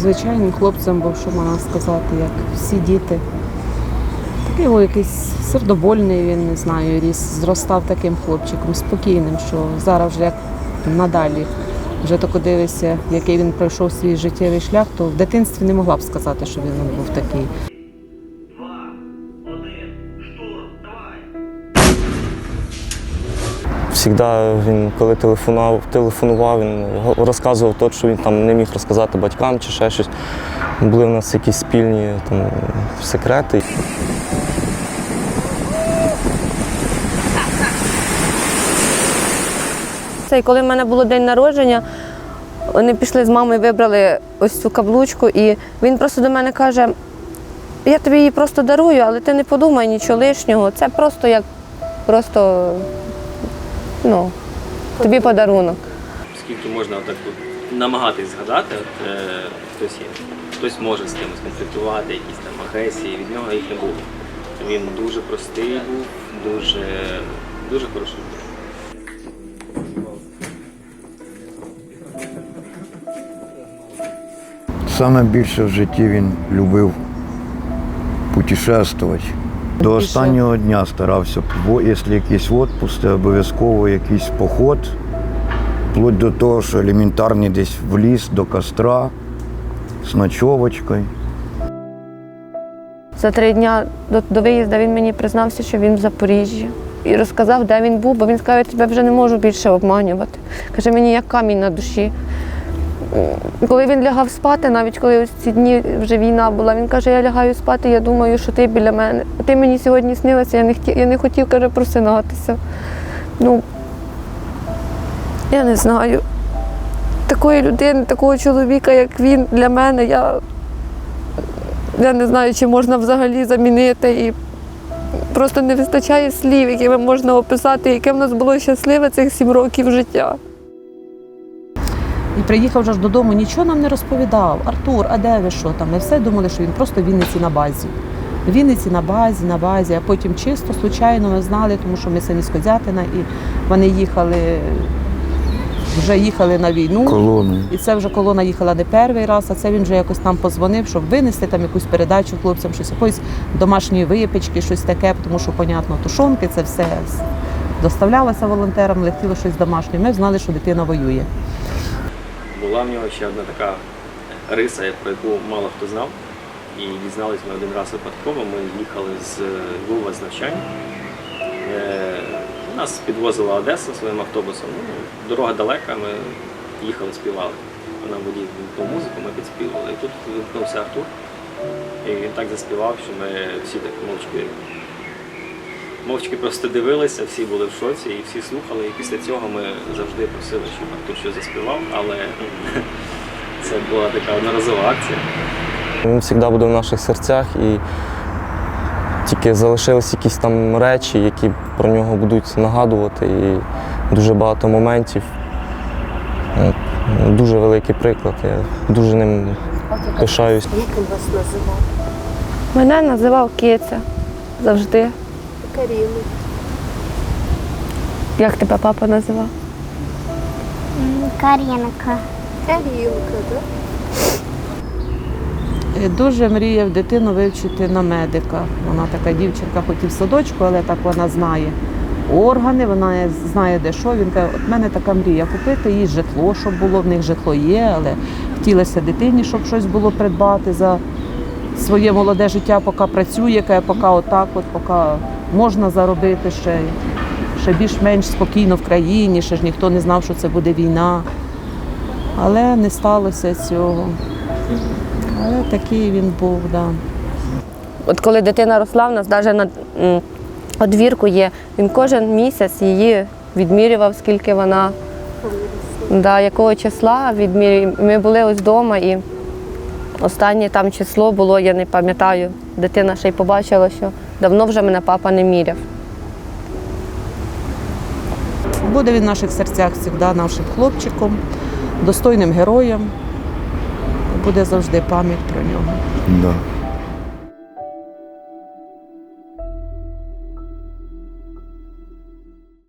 звичайним хлопцем був, що можна сказати, як всі діти. Такий о, якийсь сердобольний, він не знаю, ріс, зростав таким хлопчиком, спокійним, що зараз вже як надалі. Вже тако дивишся, який він пройшов свій життєвий шлях, то в дитинстві не могла б сказати, що він був такий. Всігда він, коли телефонував, телефонував, він розказував те, що він там не міг розказати батькам чи ще щось. Були в нас якісь спільні там, секрети. Це коли в мене було день народження, вони пішли з мамою, вибрали ось цю каблучку, і він просто до мене каже: я тобі її просто дарую, але ти не подумай нічого лишнього. Це просто як просто ну, тобі подарунок. скільки можна отак от намагатись згадати, от, е, хтось є. Хтось може з кимось конфліктувати, якісь там агресії, від нього їх не було. Він дуже простий був, дуже, дуже хороший. був. Саме більше в житті він любив путешествувати. До останнього дня старався, бо якщо якийсь відпуск, то обов'язково якийсь поход, вплоть до того, що елементарний десь в ліс до костра з ночовочкою. За три дні до, до виїзду він мені признався, що він в Запоріжжі. І розказав, де він був, бо він сказав, я тебе вже не можу більше обманювати. Каже, мені як камінь на душі. М, Коли він лягав спати, навіть коли ось ці дні вже війна була, він каже, я лягаю спати, я думаю, що ти біля мене. Ти мені сьогодні снилася, я не хотів, я не хотів каже, просинатися. Ну, я не знаю. Такої людини, такого чоловіка, як він, для мене, я я не знаю, чи можна взагалі замінити. І просто не вистачає слів, якими можна описати, яке в нас було щасливе цих сім років життя. І приїхав вже ж додому, нічого нам не розповідав. Артур, а де ви що там? Ми все думали, що він просто в Вінниці на базі. В Вінниці на базі, на базі, а потім чисто, случайно ми знали, тому що ми самі з Козятина, і вони їхали, вже їхали на війну. Колоною. І це вже колона їхала не перший раз, а це він вже якось нам позвонив, щоб винести там якусь передачу хлопцям, щось якоїсь домашньої випічки, щось таке, тому що, понятно, тушонки, це все доставлялося волонтерам, летіло щось домашнє. Ми знали, що дитина воює. Була в нього ще одна така риса, про яку мало хто знав. І дізналися ми один раз випадково. Ми їхали з Львова з навчання. Е, Нас підвозила Одеса своїм автобусом. Ну, дорога далека, ми їхали, співали. Нам водій вимкнув музику, ми підспівали. І тут вимкнувся Артур. І він так заспівав, що ми всі так мовчки, мовчки просто дивилися, всі були в шоці і всі слухали. І після цього ми завжди просили, щоб Артур щось заспівав, але це була така одноразова акція. Він завжди буде в наших серцях і тільки залишились якісь там речі, які про нього будуть нагадувати. І дуже багато моментів. Е, Дуже великий приклад. Я дуже ним пишаюсь. Як він вас називав? Мене називав Киця завжди. Каріну. Як тебе папа називав? Карінка. Карінка, так? Е, Дуже мріяв дитину вивчити на медика. Вона така дівчинка, хоч і в садочку, але так вона знає органи, вона знає, де що. Він каже, от мене така мрія купити їй житло, щоб було, в них житло є, але хотілося дитині, щоб щось було придбати за своє молоде життя, поки працює, каже, поки отак, от, поки можна заробити ще, ще більш-менш спокійно в країні, ще ж ніхто не знав, що це буде війна. Але не сталося цього. Але такий він був. Да. От коли дитина росла, в нас навіть на одвірку є, він кожен місяць її відмірював, скільки вона, да, якого числа відмірює. Ми були ось вдома і останнє там число було, я не пам'ятаю. Дитина ще й побачила, що давно вже мене папа не міряв. Буде він в наших серцях завжди нашим хлопчиком, достойним героєм. Буде завжди пам'ять про нього. Да.